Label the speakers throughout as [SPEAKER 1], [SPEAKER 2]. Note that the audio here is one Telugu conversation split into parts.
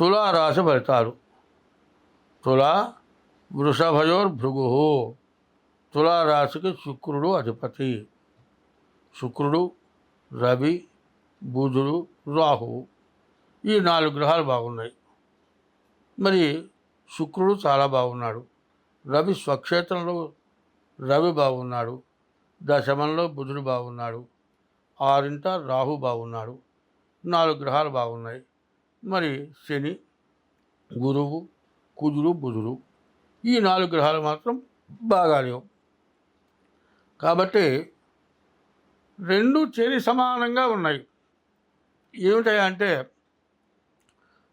[SPEAKER 1] తులారాశి ఫలితాలు తుల వృషభయోర్భృగు తులారాశికి శుక్రుడు అధిపతి. శుక్రుడు రవి బుధుడు రాహువు. ఈ నాలుగు గ్రహాలు బాగున్నాయి. మరి శుక్రుడు చాలా బాగున్నాడు. రవి స్వక్షేత్రంలో రవి బాగున్నాడు. దశమంలో బుధుడు బాగున్నాడు. ఆరింట రాహు బాగున్నాడు. నాలుగు గ్రహాలు బాగున్నాయి. మరి శని గురువు కుజుడు బుధుడు ఈ నాలుగు గ్రహాలు మాత్రం బాగాలేవు కాబట్టి రెండు చేరి సమానంగా ఉన్నాయి. ఏమిటాయి అంటే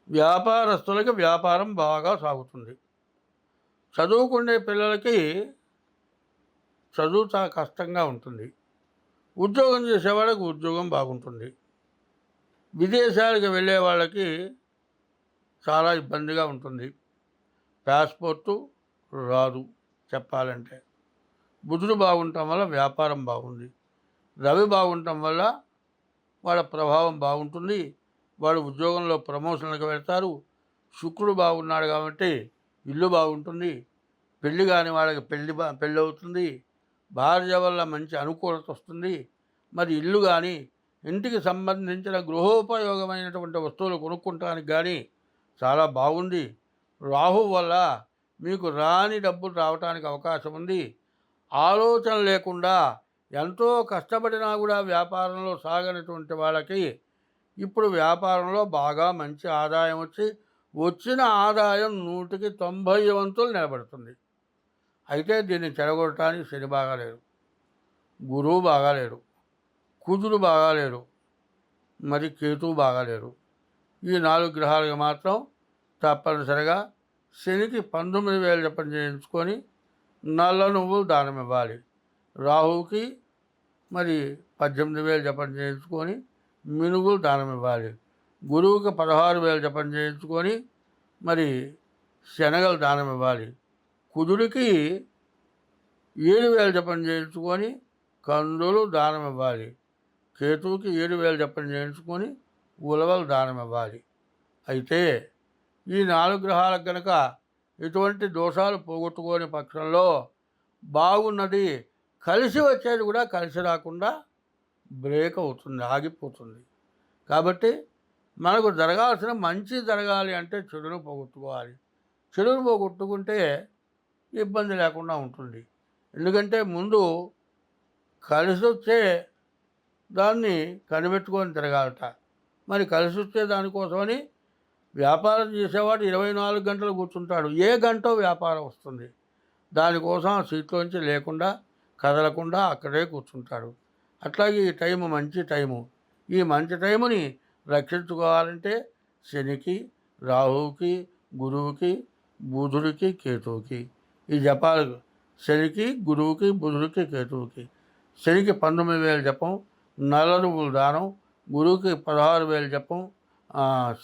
[SPEAKER 1] వ్యాపారస్తులకి వ్యాపారం బాగా సాగుతుంది. చదువుకునే పిల్లలకి చదువు చాలా కష్టంగా ఉంటుంది. ఉద్యోగం చేసేవాళ్ళకి ఉద్యోగం బాగుంటుంది. విదేశాలకు వెళ్ళే వాళ్ళకి చాలా ఇబ్బందిగా ఉంటుంది. పాస్పోర్టు రాదు చెప్పాలంటే. బుధుడు బాగుండటం వల్ల వ్యాపారం బాగుంది. రవి బాగుండటం వల్ల వాళ్ళ ప్రభావం బాగుంటుంది. వాడు ఉద్యోగంలో ప్రమోషన్లకు వెళ్తారు. శుక్రుడు బాగున్నాడు కాబట్టి ఇల్లు బాగుంటుంది. పెళ్ళి కాని వాళ్ళకి పెళ్ళి బా పెళ్ళి అవుతుంది భార్య వల్ల మంచి అనుకూలత వస్తుంది. మరి ఇల్లు కానీ ఇంటికి సంబంధించిన గృహోపయోగమైనటువంటి వస్తువులు కొనుక్కుంటానికి కానీ చాలా బాగుంది. రాహు వల్ల మీకు రాని డబ్బులు రావడానికి అవకాశం ఉంది. ఆలోచన లేకుండా ఎంతో కష్టపడినా కూడా వ్యాపారంలో సాగనటువంటి వాళ్ళకి ఇప్పుడు వ్యాపారంలో బాగా మంచి ఆదాయం వచ్చి వచ్చిన ఆదాయం నూటికి తొంభై వంతులు నిలబడుతుంది. అయితే దీన్ని చెడగొట్టడానికి శని బాగాలేడు. గురువు బాగాలేడు. కుజుడు బాగాలేడు మరి కేతువు బాగాలేరు. ఈ నాలుగు గ్రహాలకు మాత్రం తప్పనిసరిగా శనికి పంతొమ్మిది వేలు చెప్పని చేయించుకొని నల్ల నువ్వులు దానం ఇవ్వాలి. రాహువుకి మరి పద్దెనిమిది వేలు జపం చేయించుకొని మినుగులు దానం ఇవ్వాలి. గురువుకి పదహారు వేలు జపం చేయించుకొని మరి శనగలు దానం ఇవ్వాలి. కుదుడికి ఏడు వేలు జపం చేయించుకొని కందులు దానం ఇవ్వాలి. కేతువుకి ఏడు వేలు జపం చేయించుకొని ఉలవలు దానం ఇవ్వాలి. అయితే ఈ నాలుగు గ్రహాలకు గనక ఎటువంటి దోషాలు పోగొట్టుకోని పక్షంలో బాగున్నది కలిసి వచ్చేది కూడా కలిసి రాకుండా బ్రేక్ అవుతుంది ఆగిపోతుంది. కాబట్టి మనకు జరగాల్సిన మంచి జరగాలి అంటే చెడును పోగొట్టుకోవాలి. చెడును పోగొట్టుకుంటే ఇబ్బంది లేకుండా ఉంటుంది. ఎందుకంటే ముందు కలిసి వచ్చే దాన్ని కనిపెట్టుకొని తిరగాలట. మరి కలిసి వచ్చే దానికోసమని వ్యాపారం చేసేవాడు ఇరవై నాలుగు గంటలు కూర్చుంటాడు. ఏ గంట వ్యాపారం వస్తుంది. దానికోసం ఆ సీట్లోంచి లేకుండా కదలకుండా అక్కడే కూర్చుంటాడు. అట్లాగే ఈ టైము మంచి టైము. ఈ మంచి టైముని రక్షించుకోవాలంటే శనికి రాహువుకి గురువుకి బుధుడికి కేతువుకి. ఈ జపాలు శనికి గురువుకి బుధుడికి కేతువుకి. శనికి పంతొమ్మిది వేల జపం నల్ల దానం గురువుకి పదహారు వేలు జపం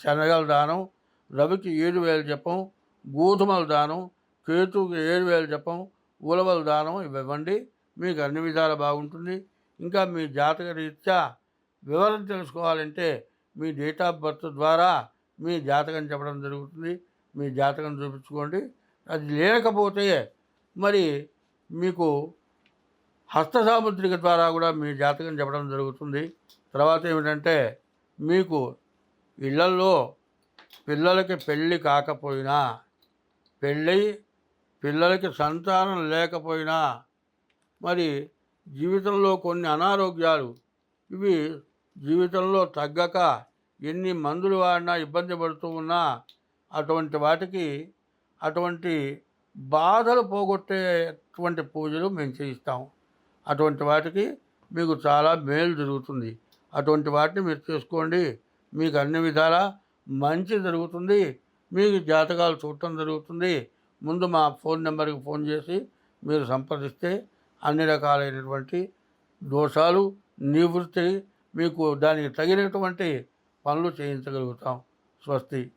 [SPEAKER 1] శనగల దానం రవికి ఏడు వేలు జపం గోధుమల దానం కేతువుకి ఏడు వేలు జపం ఉలవల దానం ఇవి ఇవ్వండి. మీకు అన్ని విధాలు బాగుంటుంది. ఇంకా మీ జాతక రీత్యా వివరం తెలుసుకోవాలంటే మీ డేట్ ఆఫ్ బర్త్ ద్వారా మీ జాతకం చెప్పడం జరుగుతుంది. మీ జాతకం చూపించుకోండి. అది లేకపోతే మరి మీకు హస్త సాముద్రిక ద్వారా కూడా మీ జాతకం చెప్పడం జరుగుతుంది. తర్వాత ఏమిటంటే మీకు ఇళ్ళల్లో పిల్లలకి పెళ్ళి కాకపోయినా పెళ్ళి పిల్లలకి సంతానం లేకపోయినా మరి జీవితంలో కొన్ని అనారోగ్యాలు ఇవి జీవితంలో తగ్గక ఎన్ని మందులు వాడినా ఇబ్బంది పడుతూ ఉన్నా అటువంటి వాటికి అటువంటి బాధలు పోగొట్టేటువంటి పూజలు మేము చేయిస్తాం. అటువంటి వాటికి మీకు చాలా మేలు జరుగుతుంది. అటువంటి వాటిని మీరు చేసుకోండి. మీకు అన్ని విధాలా మంచి జరుగుతుంది. మీకు జాతకాలు చూడటం జరుగుతుంది. ముందు మా ఫోన్ నెంబర్కి ఫోన్ చేసి మీరు సంప్రదిస్తే అన్ని రకాలైనటువంటి దోషాలు నివృత్తి మీకు దానికి తగినటువంటి పనులు చేయించగలుగుతాం. స్వస్తి.